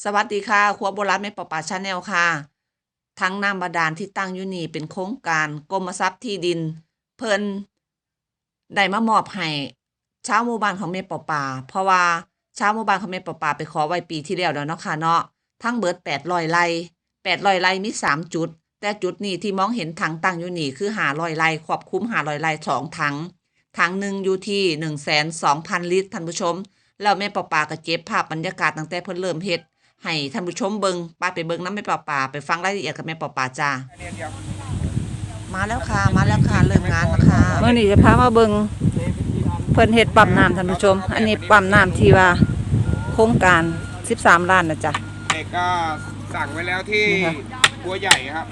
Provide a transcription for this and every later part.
สวัสดีค่ะครัวโบราณแม่ปอป่าชาแนลค่ะ ทั้งน้ำบาดาลที่ตั้งอยู่นี่เป็นโครงการกรมทรัพย์ที่ดิน เพิ่นได้มามอบให้ชาวหมู่บ้านของแม่ปอป่า เพราะว่าชาวหมู่บ้านของแม่ปอป่าไปขอไว้ปีที่แล้วแล้วเนาะค่ะเนาะทั้งเบิด800ไร่800ไร่มีสามจุด แต่จุดนี้ที่มองเห็นถังตั้งอยู่นี่คือ500ไร่ครอบคลุม500ไร่สองถังถังหนึ่งอยู่ที่1 2 0 0 0ลิตรท่านผู้ชมแล้วแม่ปอป่าก็เก็บภาพบรรยากาศตั้งแต่เพิ่นเริ่มเฮ็ด ให้ท่านผู้ชมเบิงป้าไปเบิงน้ำแม่ป่าป่าไปฟังรายละเอียดกับแม่ป่าป่าจ้ามาแล้วค่ะ มาแล้วค่ะ เริ่มงานแล้วค่ะเมื่อนี้จะพามาเบิงเพิ่นเฮ็ดปั๊มน้ำท่านผู้ชม อันนี้ปั๊มน้ำที่ว่าโครงการ 13 ล้านนะจ๊ะเด็กก็สั่งไว้แล้วที่นี่ค่ะบัวใหญ่ครับ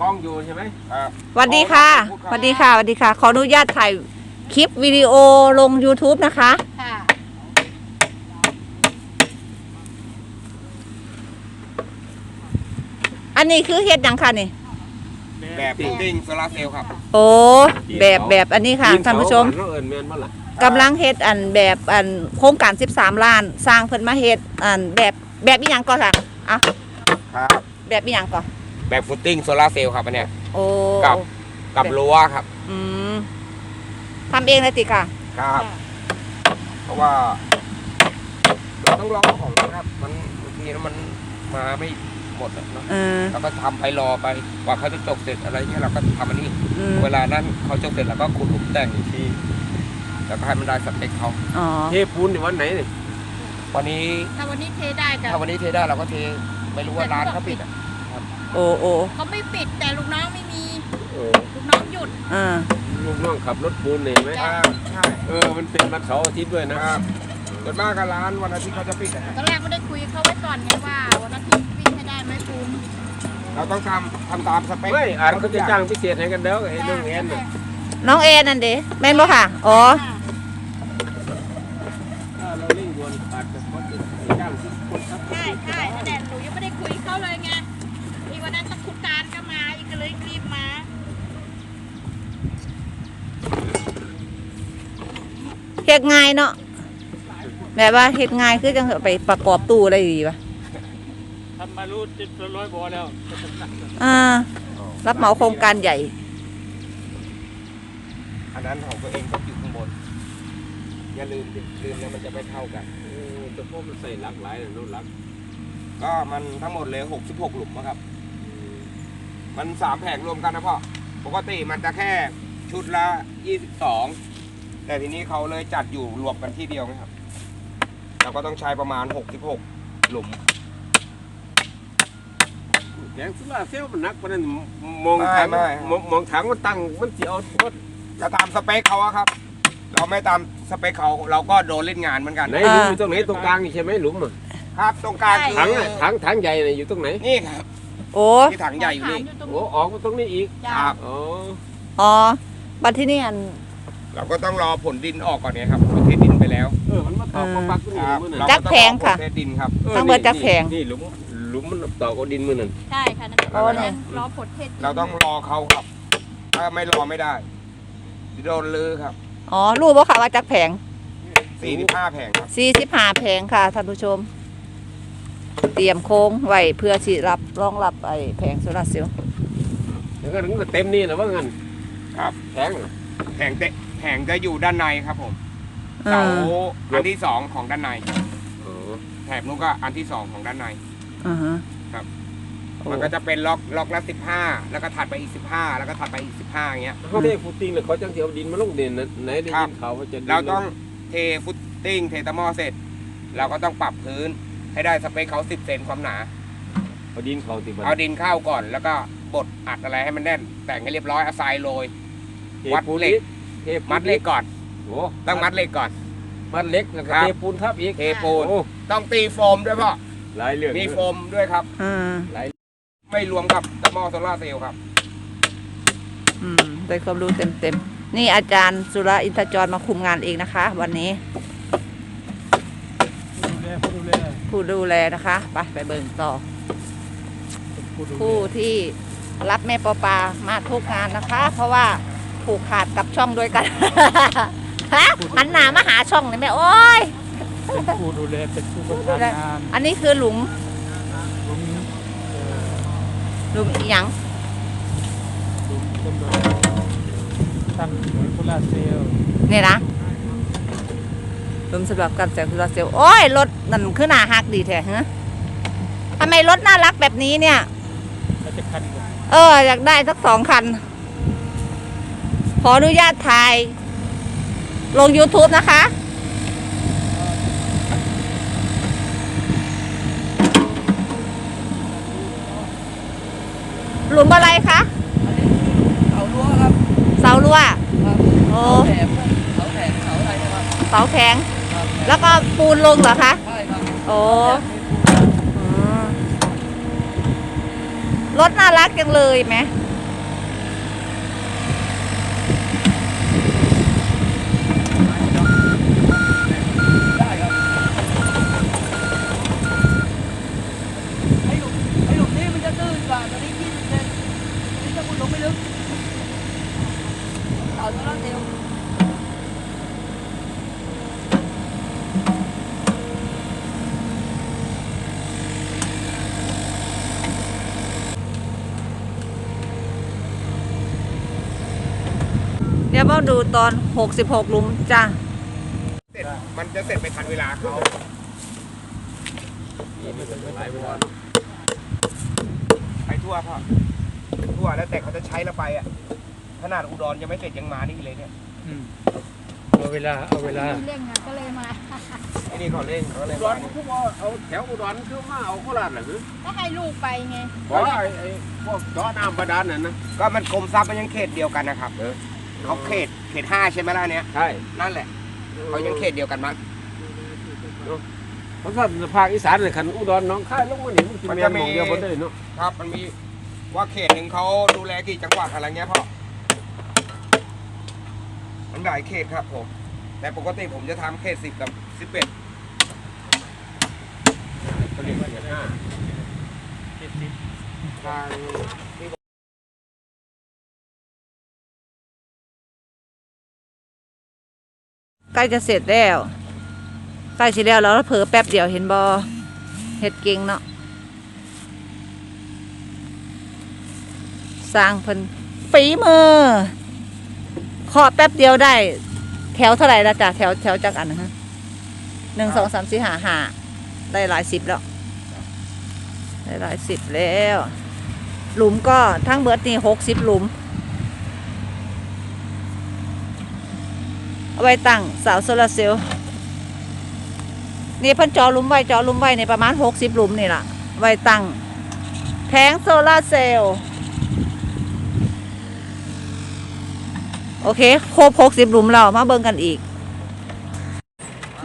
กล้องอยู่ใช่ไหมครับสวัสดีค่ะสวัสดีค่ะสวัสดีค่ะ ขออนุญาตถ่ายคลิปวิดีโอลง YouTube นะคะ ค่ะ นนี้คือเฮ็ดหยังค่ะนี่ แบบพุดดิ้งโซลาร์เซลล์ครับ โอ้แบบแบบอันนี้ค่ะท่านผู้ชมเราเอิญแมนมาล่ะกำลังเฮ็ดอันแบบอันโครงการ 13 ล้าน สร้างเพิ่นมาเฮ็ดอันแบบแบบอีหยังก่อนค่ะอะครับ แบบอีหยังก่อนแบบพุดดิ้งโซลาร์เซลล์ครับอันเนี้ยโอ้กับกับรั้วครับ อืมทำเองเลยติค่ะ ครับ เพราะว่าเราต้องรอของนะครับ มันบางทีมันมาไม่ หมดอะเนาะเออ เราก็ทำไปรอไปกว่าเขาจะจบเสร็จอะไรเงี้ยเราก็ทำอันนี้ อืม เวลานั้นเขาจบเสร็จเราก็ขุดหลุมแต่งอีกทีแล้วก็ให้มันได้สเปคเขาอ๋อ เทปูนในวันไหนนี่วันนี้ถ้าวันนี้เทได้กับถ้าวันนี้เทได้เราก็เทไม่รู้ว่าร้านเขาปิดอะโอ้โอ้เขาไม่ปิดแต่ลูกน้องไม่มีเออลูกน้องหยุดอ่า ลูกน้องขับรถปูนนี่เห็นไหมอ่าใช่เออมันเป็นวันเสาร์อาทิตย์ด้วยนะ ครับส่วนมากก็ร้านวันอาทิตย์เขาจะปิดอะ ตอนแรกไม่ได้คุยเขาไว้ก่อนไงว่าวันอาทิตย์วิ่งให้ ได้ไหมปูนเราต้องทำทำตามสเปคไม่อาจเขาจะจ้างพิเศษให้กันแล้วไอ้เรื่องแอนน่ะน้องเอนั่นเด้แม่นบ่ค่ะ อ๋อ ถ้าเราเร่งด่วนอาจจะเขาจะจ้างที่คนครับใช่ใช่นั่นแหละหนูยังไม่ได้คุยเขาเลยไงอีกวันนั้นตะคุการก็มาอีกก็เลยรีบมา เฮ็ดง่ายเนาะแบบว่าเฮ็ดง่ายคือจังไปประกอบตู้ได้ดีป่ะ ทำมารู้จิตร้อยบ่อแล้ว อ่า รับเหมาโครงการใหญ่ อันนั้นของตัวเองต้องอยู่ข้างบน อย่าลืมดิลืมแล้วมันจะไม่เท่ากันโอ้แต่พวกมันใส่หลากหลายนะโน้นหลัก ก็มันทั้งหมดเลย66หลุมอะครับ มันสามแผงรวมกันนะพ่อ ปกติมันจะแค่ชุดละ22แต่ทีนี้เขาเลยจัดอยู่รวมกันที่เดียวไงครับ เราก็ต้องใช้ประมาณ66หลุม แกงสุราเซลลมันหนักปานนั้นมองไม่ถังไม่ มองมองถังมันตั้งมันสิเอาทดจะตามสเปคเขาอะครับ เราไม่ตามสเปคเขาเราก็โดนเล่นงานเหมือนกันไหนหลุมอยู่ตรงไหนตรงกลางนี่ใช่ไหมหลุมอะครับตรงกลางคือถังอะถังถังใหญ่น่ะอยู่ตรงไหนนี่ครับโอ้ที่ถังใหญ่อยู่นี่ถามตรงโอ้ออกมาตรงนี้อีกจ้า ครับ อ๋ออ๋อบัดที่นี่อัน เราก็ต้องรอผลดินออกก่อนเนี่ยครับเราเทดินไปแล้วเออมันมาตอกมาปักตรงนี้ครับมื้อเรานั้นจัก็กต้องแพงรอผลค่ะเทดินครับ ออทั้งเบิดจักแผง นี่หลุมห ลุมมันตอกเอาดินมื้อนั้นใช่ค่ะนั่นโอ้เนี่ย รอผลเทศเราต้องรอเขาครับ ถ้าไม่รอไม่ได้โดนลือครับอ๋อรู้บ่ค่ะว่าจักแผง45แผงครับ45แผงค่ะท่านผู้ชม เตรียมโค้งไว้เพื่อสิรับรองรับไอ้แผงโซลาร์เซลล์แล้วก็ถึงก็เต็มนี่นะว่างั้นครับแพงอะแผงเตะแผงจะอยู่ด้านในครับผมอ่เสาาอันที่สองของด้านในอ๋อแถบนู้นก็อันที่สองของด้านใน อ่าฮะครับ โอ้มันก็จะเป็นล็อกล็อกละ15แล้วก็ถัดไปอีก15แล้วก็ถัดไปอีก15อย่างเงี้ย เขาเรียกฟุตติ้งเลยเขาจังสิเอาดินมาลงเด่นนะไหนได้ครัยิบนข่าวว่าจะดินเราต้องเทฟุตติ้งเทตะหมอเสร็จ เราก็ต้องปรับพื้นให้ได้สเปคเขา10เซนความหนา เอาดินเขาติดเอาดินเข้าก่อนแล้วก็บดอัดอะไรให้มันแน่น แต่งให้เรียบร้อยเอาทรายโรยวัดเหล็ก เทปูนมัดเหล็กก่อน โอ้ต้องมัดเหล็กก่อน มัดเหล็กแล้วก็ครับ เทปูนทับอีกเทปูนโอ้ต้องตีโฟมด้วยพ่อ หลายเรื่องมีโฟมด้วยครับ อ่าไม่รวมกับตะหมอโซลาร์เซลล์ครับ อืมได้ความรู้เต็มๆนี่อาจารย์สุรอินทจรมาคุมงานเองนะคะ วันนี้ ผู้ดูแลนะคะไปไปเบิ่งต่อผู้ที่รับแม่ปอปามาทุกงานนะคะ เพราะว่าผูกขาดกับช่องด้วยกัน ฮะหันหน้ามาหาช่องเลยแม่โอ้ย เป็นผู้ดูแลเป็นผู้ประสานงานอันนี้คือหลุมลุงเอ่อหลุมอีหยังลุงกำหนดตั้งหน่วยโซลาร์เซลล์นี่นะหลุมสำหรับการแสงโซลาร์เซลล์โอ้ยรถนั่นคือหน้าฮักดีแท้ฮะทำไมรถน่ารักแบบนี้เนี่ยเราจะคันกับเออ อยากได้สักสองคัน ขออนุญาตถ่าย ลง YouTube นะคะ หลุมอะไรคะเสารั้วครับเสารั้วครับโอ้เสาแถมเสาแถมเสาอะไรนะครับเสาแข็งครับแล้วก็ปูนลงเหรอคะใช่ครับโอ้อืมรถน่ารักจังเลยไหม ได้ครับไอ้หลุมไอ้หลุมนี้มันจะตื้นกว่าตอนนี้20เซนอันนี้จะมุดลงไม่ลึกเสาโซลาร์เซลล์ เดี๋ยวมาดูตอน 66หลุมจ้ะเสร็จมันจะเสร็จไปทันเวลาเขาหลายเวลาไปทั่วพ่อทั่วแล้วแต่เขาจะใช้เราไปอะขนาดอุดรยังไม่เสร็จยังมานี่เลยเนี่ยอืมเอาเวลาเอาเวลาเร่งอะก็เลยมาไอ้นี่เขาเร่งเขาเลยอุดรคือว่าเอาแถวอุดรคือมาเอาโคราชเหรอหรือก็ให้ลูกไปไงบอกว่าไอ้ไอ้พวกเจาะน้ำบาดาลน่ะนะก็มันกรมทรัพย์มันยังเขตเดียวกันนะครับ เขาเขตเขตห้าใช่ไหมล่ะเนี่ยใช่นั่นแหละเขายังเขตเดียวกันมั้งเพราะว่าภาคอีสานเนี่ยคันอุดรหน้องค่ายลงมานี่มันสิแม่นหมองเดียวบ่ได้เนาะครับมันมีว่าเขตหนึ่งเขาดูแลกี่จังหวัดอะไรเงี้ยพ่อมันหลายเขตครับผม แต่ปกติผมจะทำเขตสิบกับสิบเอ็ดเขาเรียกว่าเขตห้าทางที่ ใกล้จะเสร็จแล้วใกล้สิแล้วแล้วเผลอแป๊บเดียวเห็นบอเฮ็ดเก่งเนาะสร้างเพิ่นฝีมือเคาะแป๊บเดียวได้ แถวเท่าไหร่ละจ้ะแถวแถวจักอันนะฮะหนึ่งสองสามสี่ห้าห้าได้หลายสิบแล้ว ได้หลายสิบแล้ว หลุมก็ทั้งเบิร์ดนี่หกสิบหลุม เอาไว้ตั้งเสาโซลาร์เซลล์นี่เพิ่นจอลุมไว้จอลุมไว้ในประมาณหกสิบหลุมนี่ล่ะ ไว้ตั้งแผงโซลาร์เซลล์โอเคครบหกสิบหลุมแล้วมาเบิ่งกันอีก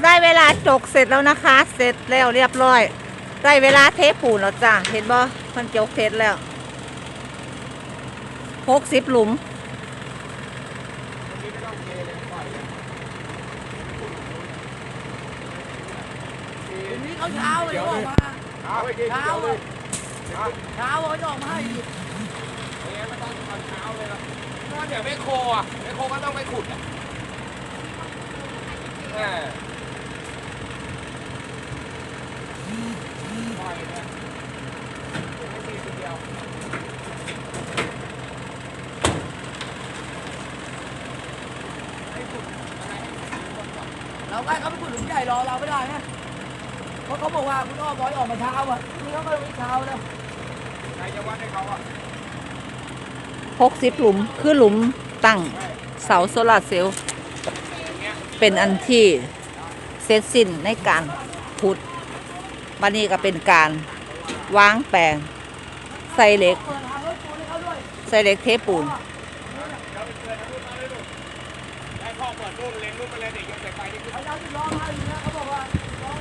ได้เวลาจกเสร็จแล้วนะคะ เสร็จแล้วเรียบร้อย ได้เวลาเทปูนแล้วจ้ะเห็นบ่เพิ่นจกเสร็จแล้วหกสิบหลุม เขาเช้าเลยออกมาเอาไปกินเช้าเดี๋ยเลยเช้าเขาจะออกมาให้อีกไม่ต้องตอนเช้าเลยหรอกเพราะเดี๋ยวไม่โคอะไม่โคก็ต้องไปขุดอะแหม่ปล่อยเลยไม่ดีทีเดียวเราใกล้เขาไปขุดหลุมใหญ่รอเราไม่ได้ไง ราะเขาบอกว่าคุณอ้อบอกให้ออกมาเช้าอะนี่เขาก็ไม่เช้าแล้วใครจะวัดให้เขาอะหกสิบหลุมคือหลุมตั้งเสาโซลาร์เซลล์เป็นอันที่เสร็จสิ้นในการพุดบันนี้ก็เป็นการวางแปลงใส่เหล็กเปิดทางรถปูนให้เขาด้วยใส่เหล็กเทปูน ให้พ่อเปิดรูปเล็งรูปมาเลยเดี๋ยวยกสายไฟนี่ขึ้น เขาจะร้องไห้อยู่นะเขาบอกว่าร้อง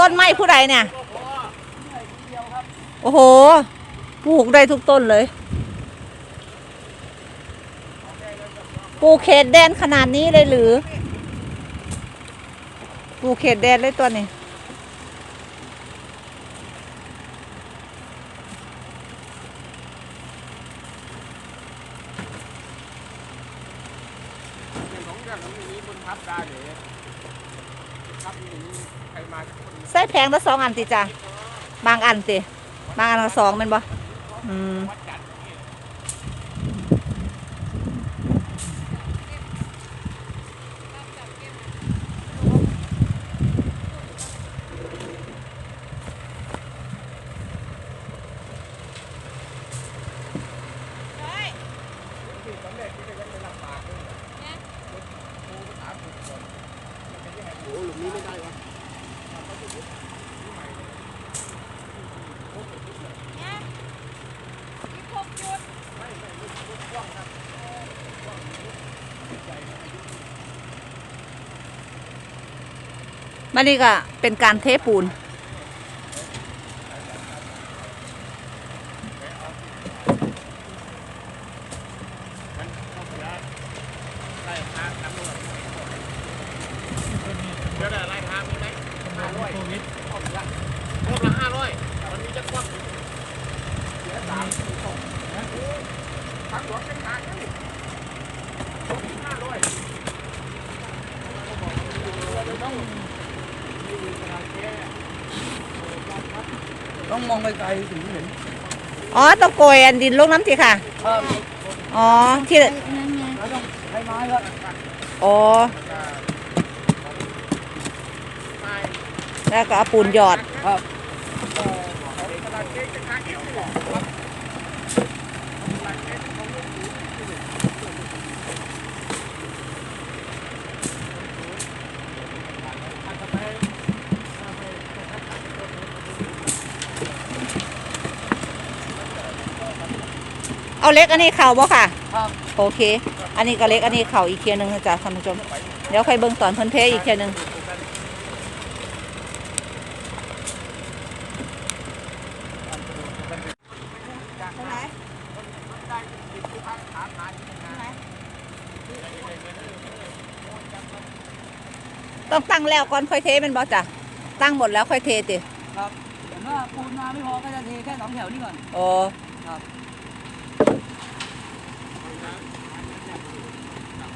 ต้น ไม้ผู้ใดเนี่ย โอ้โหปลูกได้ทุกต้นเลย ปลูกเขตแดนขนาดนี้เลยหรือ ปลูกเขตแดนเลยตัวนี้ อย่างของอย่างของนี้คนทับได้เลยทับอย่างนี้ใครมาคน ใส่แพ งละสองอันติจ้ะบางอันติบางอันละสองแมันบ่อืม นี่ก็เป็นการเทปูนทักหลวงเป็นทางนี่ห้าร้อย ต้อง มองไกลๆถึงเห็นอ๋อตะโกยอันดินลงน้ำทีค่ะ ครับอ๋อที่แล้วต้องใช้ไม้ครับอ๋อแล้วก็เอาปูนหยอด ครับ เอาเล็กอันนี้เข่าบ่ค่ะ ครับโอเค อันนี้ก็เล็กอันนี้เข่าอีกเทียหนึงนะจ๊ะท่านผู้ชม เดี๋ยวค่อยเบิ่งตอนเพิ่นเทอีกเทียหนึงต้องตั้งแล้วก่อนค่อยเทแมันบ่จ้ะตั้งหมดแล้วค่อยเทติครับแต่ว่าปูนมาไม่พอก็จะเทแค่สองแถวนี้ก่อน โอ้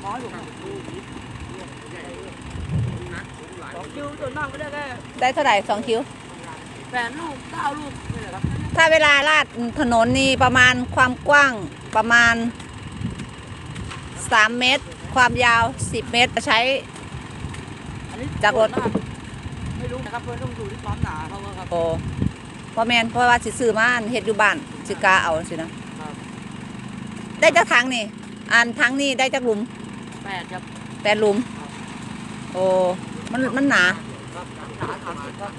น้อยอยู่ครับสองคิวส่วนมากก็ได้แค่ได้เท่าไหร่สองคิว แปดลูกเก้าลูกนี่แหละครับถ้าเวลาลาดถนนนี่ประมาณความกว้างประมาณ 3 เมตร ความยาว 10 เมตรจะใช้ อันนี้จากรถ ส่วนมไม่รู้นะครับเพื่อนต้องดูที่ความหนาเขาอะครับ โอ้พอแมนเพราะว่าสิซื้อมาอันเฮ็ดอยู่บ้านสิกาเอาสินะ ครับ ได้จักถังนี่ อันถังนี่ได้จักหลุม แปดครับแปดหลุม โอ้มันมันหนา ครับหนาสามสิบครับ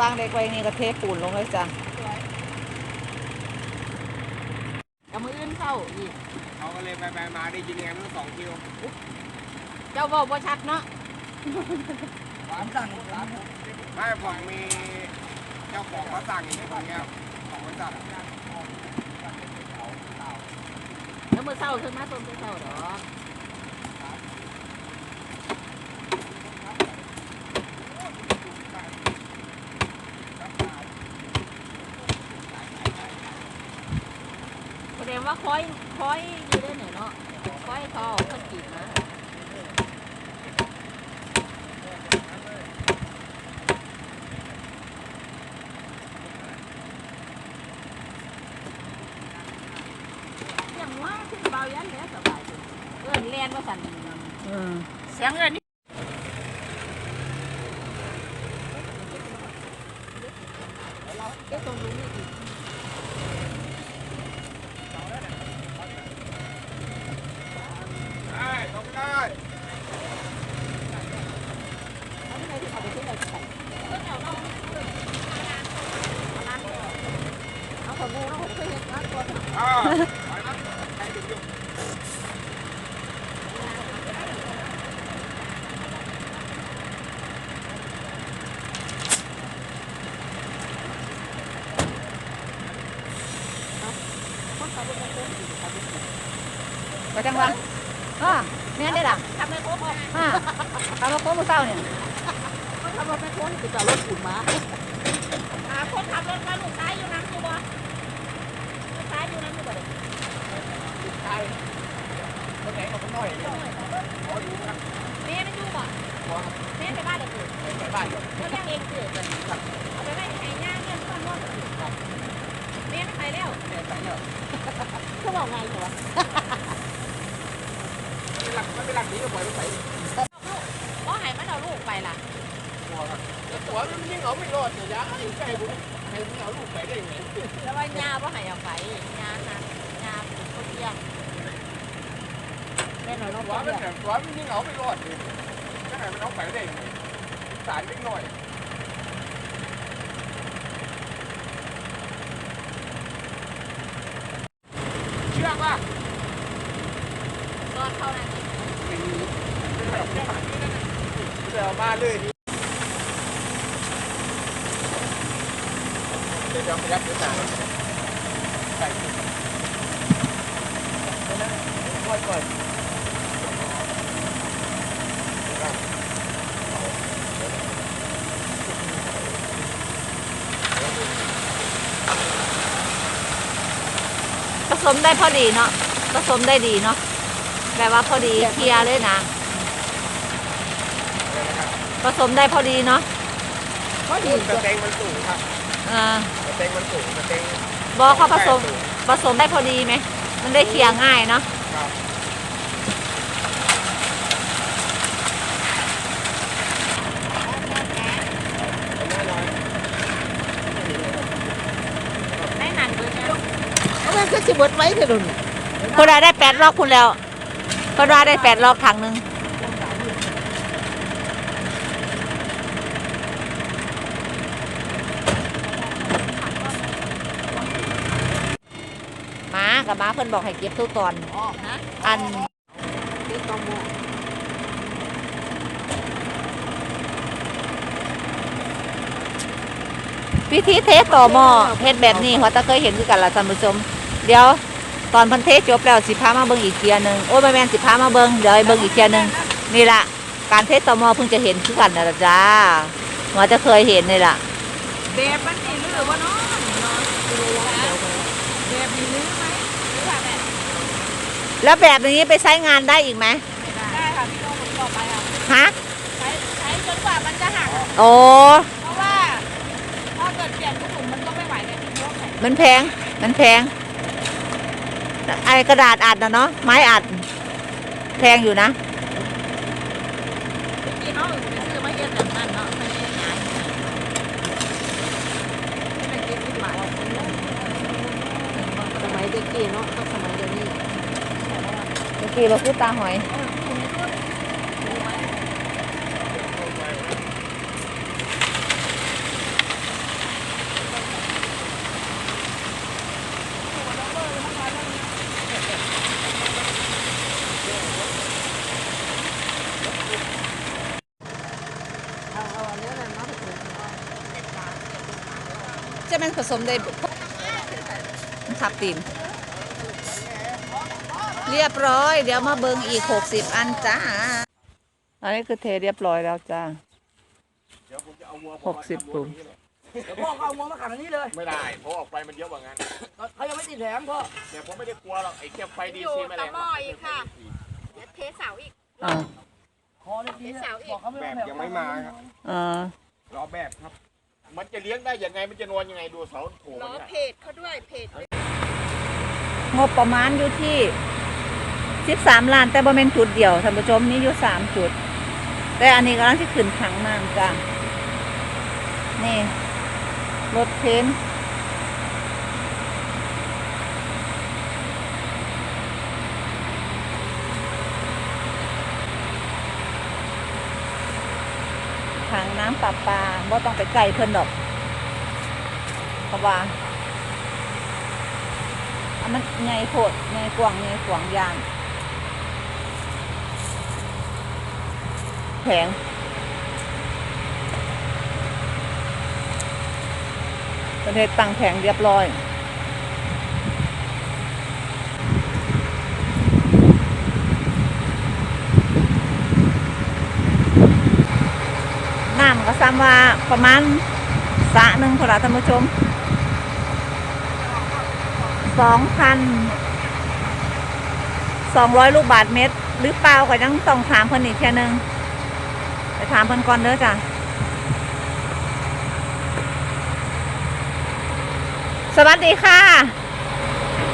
วางเด็กไว้นี่ก็เทปูนลงเลยจ้ะ เอามื ออื่นเข้าอีกเขาก็เลยไปไปมาได้ยินไงมันสองคิวเจ้าบอกว่าชัดเนาะสามสั่งสามไม่ผมมีเจ้าของเขาสั่งอย่างนี้ผมเนี่ยของบริษัทแล้วมือเศร้าขึ้นมาต้นเศร้าดอกแสดงว่า คอยคอยอยู่ได้หน่อยเนาะคอยเขาเอาคนจีบนะอย่างว่าขึ้นเบายันแล้วสบายจังเอินแลนว่าสัน อืม เสียงเอินนี่เอ๊ะตรงนู้นนี่อีก ได้ต้องได้ เอาของงูแล้วผมเคยเห็นนะตัว อ่าไปนะ ก็จังว่าอ่าแม่นได้ล่ะ ทำไมโค้งออก อ่าทำมาโค้งมือเศร้าเนี่ย ทำรถไม่โค้งติดต่อรถขุนมาหาคนขับรถมาลูกซ้ายอยู่น้ำอยู่บ่ลูกซ้ายอยู่น้ำอยู่บ่เด็ก คนไหนเอาคนน้อยเนี่ย แม่มันอยู่ บ่แม่ไปบ้านเด็กอื่นไปบ้านอยู่เขาเลี้ยงเองเกิดเอาไปไว้ให้ย่าเงินก้อนนวดแม่ไม่ไปแล้วแม่ไปแล้วเขาบอกไงเหรอมันเป็นหลักมันเป็นหลักนี้ก็ปล่อยมันไปก็หายมันเอาลูกไปล่ะตัวครับตัวมันยิ่งเอาไม่รอดเนี่ยยาไอ้ไก่บุญไอ้บุญเอาลูกไปได้ไงแล้วว่าย่าว่าหายเอาไปย่านะย่าเป็นคนเลี้ยงแม่หน่อยน้องตัวก้อนมันเนี่ยตัวมันยิ่งเอาไม่รอดเลย จะไหนมันเอาไปได้ไงสาเล็กน้อยเชื่อป่ะนอนเข้านั่นเดี๋ยวมาเลยเดี๋ยวจะพยักเดี๋ยวตาใส่ค่อยก่อนผ สมได้พอดีเนาะผสมได้ดีเนาะแปลว่าพอดีเคลียร์เลยนะผสมได้พอดีเนาะเพราะหินสเต็งมันสูงครับอ่าสเต็งมันสูงสเต็งบอกเขาผสมผสมได้พอดีไหมมันได้เคลียร์ง่ายเนาะ ครับ ได้หนันเบิร์ดลูก เอเบิดไว้เถอะดุนคนละได้แปดรอบคุณแล้วคนละได้แปดรอบถังหนึ่งม้ากับม้าเพิ่นบอกให้เก็บทุกตอนออกนะอันที่ตองโมพิธีเทสต่อหม้อเฮ็ดแบบนี้หัวตาเคยเห็นคือกันล่ะท่านผู้ชม เดี๋ยวตอนเพันเทสจบแล้วสิพามาเบิ่งอีกเทียหนึงโอ้ยบ่แม่นสิพามาเบิ่งเดี๋ยวให้เบิ่งอีกเทียหนึงนี่ล่ะการเทสต่อหม้อเพิ่งจะเห็นคือกันน่ะล่ะจ้าหัวจะเคยเห็นนี่ล่ะแบบมันนี่หรือว่าน้องนอนแบบนี้หรือไหมหรือว่าแบบแล้วแบบนี้ไปใช้งานได้อีกไหมได้ค่ะพี่โน้องผมบอกไปอะฮะใช้ใช้จนกว่ามันจะหักโอ้เพราะว่าถ้าเกิดเปลี่ยนทุกถุงมันก็ไม่ไหวไงพี่โน้องแข็งมันแพงมันแพง ไอกระดาษอัดนะเนาะไม้อัด แพงอยู่นะที่เขาไปซื้อมาเย็นแบบนั้นเนาะไม่ได้งานไม่เป็นที่หมายสมัยเด็กกี้เนาะกับสมัยเดี๋ยวนี้เมื่อกี้เราคือตาหอย เอาเอาอันนี้น่ะเนาะ จะมันผ สมได้ทับตีน เรียบร้อย เดี๋ยวมาเบิงอีกหกสิบอันจ้า อันนี้คือเทเรียบร้อยแล้วจ้าเดี๋ยวผมจะเอาวัวหกสิบปุ่มเดี๋ยวพ่อเขาเอางวมาขัดอันนี้เลย ไม่ได้เพราะออกไปมันเยอะกว่างั้นเขายังไม่ติดแถมพ่อเดี๋ยวผมไม่ได้กลัวหรอกไอ้แค่ไฟดีอยู่ซีแมลตะงหม้ออีกค่ะเดี๋ยวเทเสาอีกอ่าคอเลยดีเสาอีกบอกเขาไม่แบเอาบยังไม่มาครับอ่ารอแบบครับ มันจะเลี้ยงได้ยังไงมันจะนอนยังไงดูเสาโถล้มัอเนี่ย เพจเขาด้วยเพจงบประมาณอยู่ที่ 13 ล้านแต่บ่เป็นจุดเดียวท่านผู้ชมมีอยู่สามจุด แต่อันนี้กำลังที่ขึ้นถังน้ำจ้านี่ รถเทน น้ำปลาปลาบ่ต้องไปไกลเพิ่นดอกเพราะว่าอันมันไงโพดไงกว้างใหญ่ขวางยานแผงประเทศตั้งแผงเรียบร้อยามว่าประมาณสระหนึ่งพอละท่านผู้ชมสองพันสองร้อยลูกบาทเมตร หรือเปล่าก็ยังต้องถามเพิ่นอีกแค่ยหนึงไปถามเพิ่นก่อนเด้อจ้ะสวัสดีค่ะ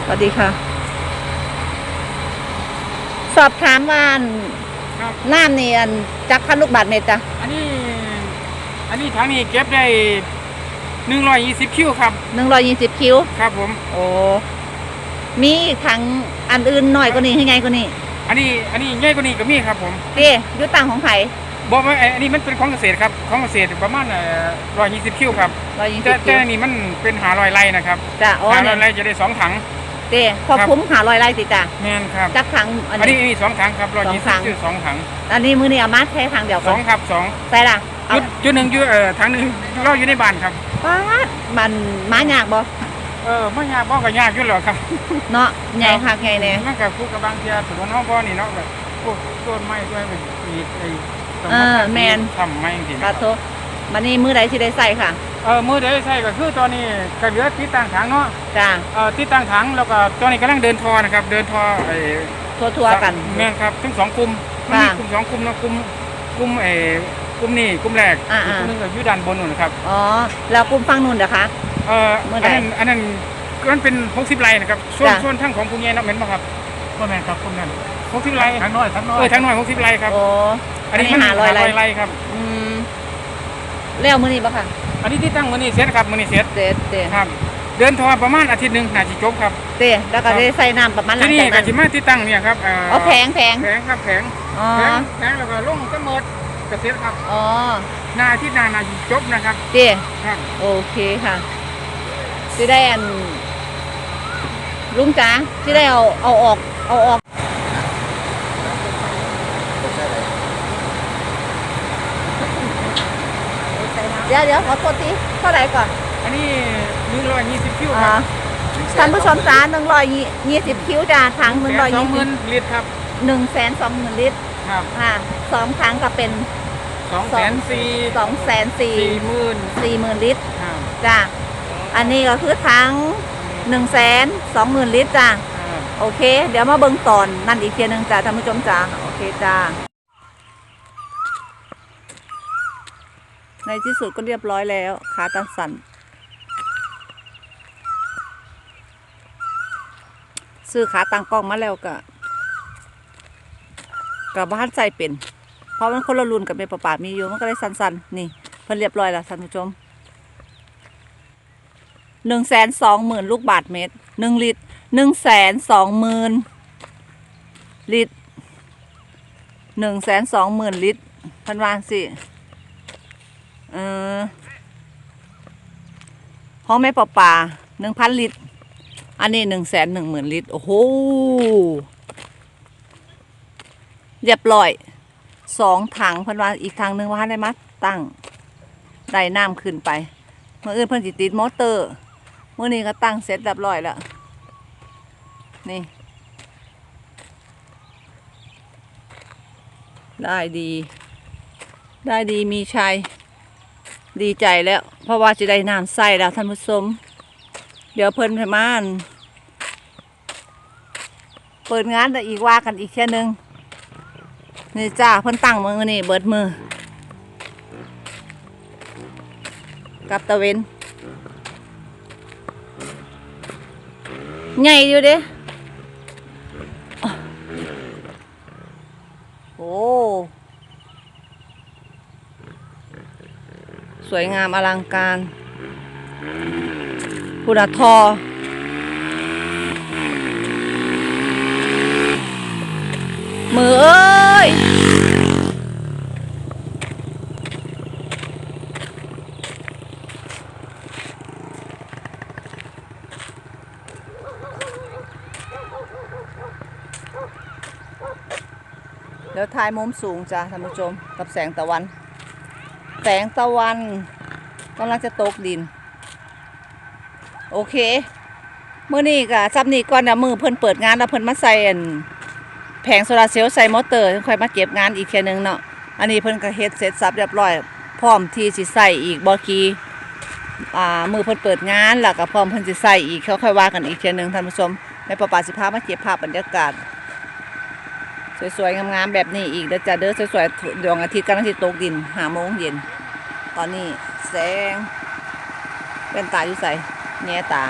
สวัสดีค่ะ สอบถามว่าอันครับน้ำนี่อันจักพันลูกบาทเมตรจ้ะอันนี้ อันนี้ทางนี้เก็บได้หนึ่งร้อยยี่สิบคิวครับ หนึ่งร้อยยี่สิบคิว ครับผม โอ้มีถังอันอื่นหน่อยกว่านี้ให้ไงกว่านี้อันนี้อันนี้ใหญ่กว่านี้ก็มีครับผมเต้อยุตังของไผ่บอกว่าไอ้อันนี้มันเป็นของเกษตรครับของเกษตรประมาณร้อยยี่สิบคิวครับร้อยยี่สิแต่บคิแต่วอันนี้มันเป็นหาร้อยไร่นะครับจ้ะอ๋อหาร้เนี่อยยไร่จะได้สองถังเต้พอครับ คุ้มหาร้อยไร่ติจ้ะแมนครับ จักถังอันอันนี้ นี้อันนี้สองถังครับร้อยสอยี่งสิถับง คิวสองถังอันนี้มือนี่เอามาแค่ทางเดียวสกัอนงครับสองใส่ละเอา จุดจุดหนึ่งอยู่เอ่อถังหนึ่งเราอยู่ในบ้านครับ ป้าดมันมายากบ่เออไม่ยากบ่ก็ยากอยู่หรอกครับเนาะใหญ่คักใหญ่แน่มันกับคู่กับบางเทียสวนห้องบ่อนี่เนาะแบบพวกต้นไม้ด้วยมันมีไอ้ต้นเอไม้อแมนทำไม้จริงๆกระทบมันนี่มือใดที่ได้ใส่ค่ะเออมือเดียวใช่ก็คือตอนนี้ก็เหลือติดตั้งถังเนาะจ้ะเออติดตั้งถังแล้วก็ตอนนี้กำลังเดินทอนะครับ เดินทอไอ้ทั่วๆกัน แม่นครับทั้งสองกลุ่มมันมีค่ะ กลุ่มสองกลุ่มเนาะกลุ่มกลุ่มไอ้ กลุ่มนี้กลุ่มแรกอ่าอีกๆกลุ่มหนึงก็อยู่ด้านบนนู่นนะครับอ๋อแล้วกลุ่มฟังนู่นเด้อคะ เออเมื่ออัใดนนั้นอันนั้นมันเป็น60ไร่นะครับส่วนจ้ะส่วนทั้งของคุณยายเนาะเห็นบ่ครับบ่แม่นครับคนนั้น60ไร่ทั้งน้อยทั้งน้อยเออทั้งน้อย60ไร่ครับ โอ้ อันนี้มันหาร้อยไร่ ไร่ครับ อืมแล้วมือนี้บ่ค่ะอันนี้ที่ตั้งมื้อนี้เสร็จครับมื้อนี้เสร็จเด็ดเด็ดครับ เดินทอประมาณอาทิตย์หนึงน่าสิจบครับเด็ดแล้วก็ได้ใส่น้ำประมาณหลัที่งนี่จากก็นั้นสิมาที่ตั้งเนี่ยครับเอ่ออ๋อแพงแพงแผงครับแผงอ๋อแผงแผงแล้วก็ลงก็หมด ก็เสร็จครับ อ๋อหน้าอาที่หน้าน่าสิจบนะครับเด็ดครับโอเคค่ะที่ได้อันลุงจ๋าที่ได้เอาเอาออกเอาออกเดี๋ยวเดี๋ยวขอโทษทีเท่าไหร่ก่อน อันนี้120คิวคอ่ารับท่านผู้ชมจ้าหนึ่งร้อยยี่สิบคิ้วจ้าถังหนึ่งร้อยสอยี่งหสิมื่บนลิตรครับหนึ่งแสนสองหมื่นลิตร ครับค่ะสองถังก็เป็นสองแสนสี่สองแสนสี่สี่หมื่นสี่หมื่นลิตรครับจ้าอันนี้ก็คือถังหนึ่งแสนสองหมื่นลิตรจ้าครับโอเค เดี๋ยวมาเบิ่งตอนนั่นอีกเทียหนึงจ้าท่านผู้ชมจ้าโอเคจ้าในที่สุดก็เรียบร้อยแล้วขาตันสันซื้อขาตังกล้องมาแล้วก็ กับบ้านใส่เป็น เพราะมันคนละรุ่นกับเมปะป่ามีอยู่มันก็เลยสันๆ นี่เพิ่นเรียบร้อยแล้วท่านผู้ชมหนึ่งแสนสองหมื่นลูกบาทเมตรหนึ่งลิตรหนึ่งแสนสองหมื่นลิตรหนึ่งแสนสองหมื่นลิตรพันวาจั่งสิเออห้องแม่ปะป่าหนึ่งพันลิตร อันนี้หนึ่งแสนหนึ่งหมื่นลิตร โอ้โห เรียบร้อยสองถังเพิ่นว่าอีกถังหนึ่งว่าได้มาตั้งได้น้ำขึ้นไปเมื่ออื่นเพิ่นสิติดมอเตอร์เมื่อนี้ก็ตั้งเสร็จเรียบร้อยแล้วนี่ได้ดี ได้ดีมีชัยดีใจแล้ว เพราะว่าจะได้น้ำใส่แล้วท่านผู้ชมเดี๋ยวเพิ่นให้มาน เปิดงานแต่อีกว่ากันอีกแค่หนึง นี่จ้าเพิ่นตั้งมือนี่เบิดมือ กับตะเวนใหญ่อยู่เด้โอ้สวยงามอลังการพุดาทอ มือเอ้ยเดี๋ยวถ่ายมุมสูงจ้ะท่านผู้ชมกับแสงตะวัน แสงตะวันกำลังจะตกดิน โอเค เมื่อนี้ก็ซับนี่ก่อนเดี๋ยมือเพิ่นเปิดงานแล้วเพิ่นมาใส่ ผงโซลาเซลล์ใส่มอเตอร์ค่อยมาเก็บงานอีกแค่หนึงเนาะอันนี้เพิ่นก็เฮ็ดเสร็จสับเรียบร้อย พร้อมที่สิใส่อีกบ่กีอ่ามือเพิ่นเปิดงานแล้วก็พร้อมเพิ่นสิใส่อีกเขาค่อยว่ากันอีกเทื่หนึงท่านผู้ชมแม่ปอปาสิพามาเก็บภาพบรรยากาศสวยๆงามๆแบบนี้อีกเด้อจ้าเด้อสวยๆดวงอาทิตย์กำลังสิตกดินหาโมงเย็น ตอนนี้แสงเป็นตาอยู่ใส่แง่ตา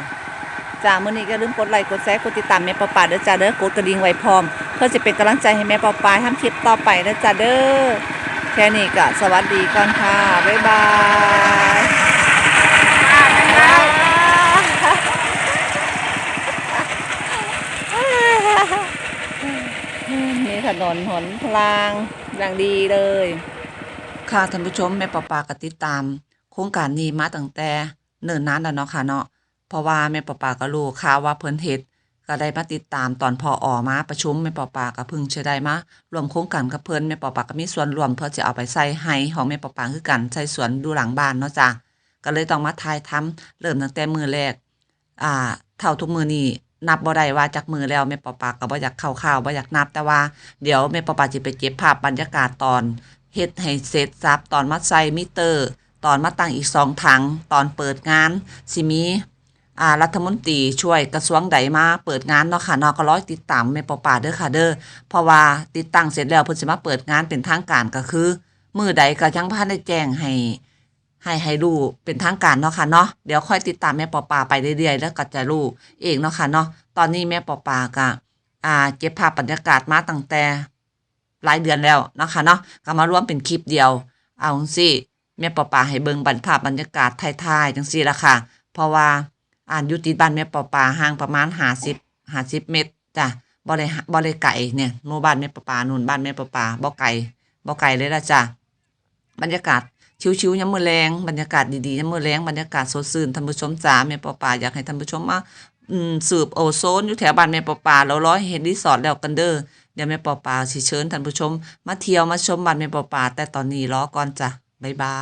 จ้ามื้อนี้ก็ลืมกดไลค์กดแชร์กดติดตามแม่ปอปาเด้อจ้าเด้อกดกระดิ่งไว้พร้อม เพื่อจะเป็นกำลังใจให้แม่ปอปาทำคลิปต่อไปเด้อจ้าเด้อแค่นี้ก็สวัสดีก่อนค่ะบ๊ายบายมีถนนหนทางอย่างดีเลย ค่ะท่านผู้ชมแม่ปอปากติดตาม โครงการนี้มาตั้งแต่เนิ่นนานแล้วเนาะค่ะเนาะ เพราะว่าแม่ปอปาก็รู้ข่าวว่าเพิ่นเฮ็ดก็ได้มาติดตามตอนพอออกมาประชุมแม่ปอปาก็เพิ่งจะได้มารวมโครงการกับเพิ่นแม่ปอปาก็มีส่วนร่วมเพื่อจะเอาไปใส่ให้ของแม่ปอปาคือกันใส่สวนดูหลังบ้านเนาะจ้ะก็เลยต้องมาทายทำเริ่มตั้งแต่มือแรกอ่าเท่าทุกมือนี้นับบ่ได้ว่าจากมือแล้วแม่ปอปาก็บ่อยากเข้าข่าวบ่อยากนับแต่ว่าเดี๋ยวแม่ปอปาสิไปเก็บภาพบรรยากาศตอนเฮ็ดให้เสร็จสับตอนมาใส่มิเตอร์ ตอนมาตั้งอีกสองถัง ตอนเปิดงานสิมี อ่ารัฐมนตรีช่วยกระทรวงใดมาเปิดงานเนาะค่ะเนาะก็ร้อยติดตามแม่ปอป่าเด้อค่ะเด้อเพราะว่าติดตั้งเสร็จแล้วเพิ่นสิมาเปิดงานเป็นทางการก็คือมือใดก็ยังบ่ทันได้แจ้งให้ให้ให้รู้เป็นทางการเนาะค่ะเนาะเดี๋ยวค่อยติดตามแม่ปอปาไปเรื่อยๆแล้วก็จะรู้เองเนาะค่ะเนาะตอนนี้แม่ปอปาก็อ่าเก็บภาพบรรยากาศมาตั้งแต่หลายเดือนแล้วเนาะค่ะเนาะก็มารวมเป็นคลิปเดียว เอาจังซี่แม่ปอปาให้เบิ่งบรรภาพบรรยากาศท้ายๆจังซี่ละค่ะ เพราะว่า อ่านอยู่ติดบ้านแม่ปอปาห่างประมาณ50 50เมตรจ้ะบ่ได้บ่ได้ไกลเนี่ยหมู่บ้านแม่ปอปานู่นบ้านแม่ปอปาบ่ไกลบ่ไกลเลยละจ้ะบรรยากาศชิวๆยามมือแลงบรรยากาศดีๆยามมือแลงบรรยากาศสดชื่นท่านผู้ชมจ๋าแม่ปอปาอยากให้ท่านผู้ชมมาอืมสืบโอโซนอยู่แถวบ้านแม่ปอปาแล้วร้อยเฮ็ดรีสอร์ทแล้วกันเด้อเดี๋ยวแม่ปอปาสิเชิญท่านผู้ชม มาเที่ยวมาชมบ้านแม่ปอปาแต่ตอนนี้รอก่อนจ้ะบ๊ายบา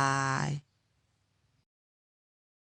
ย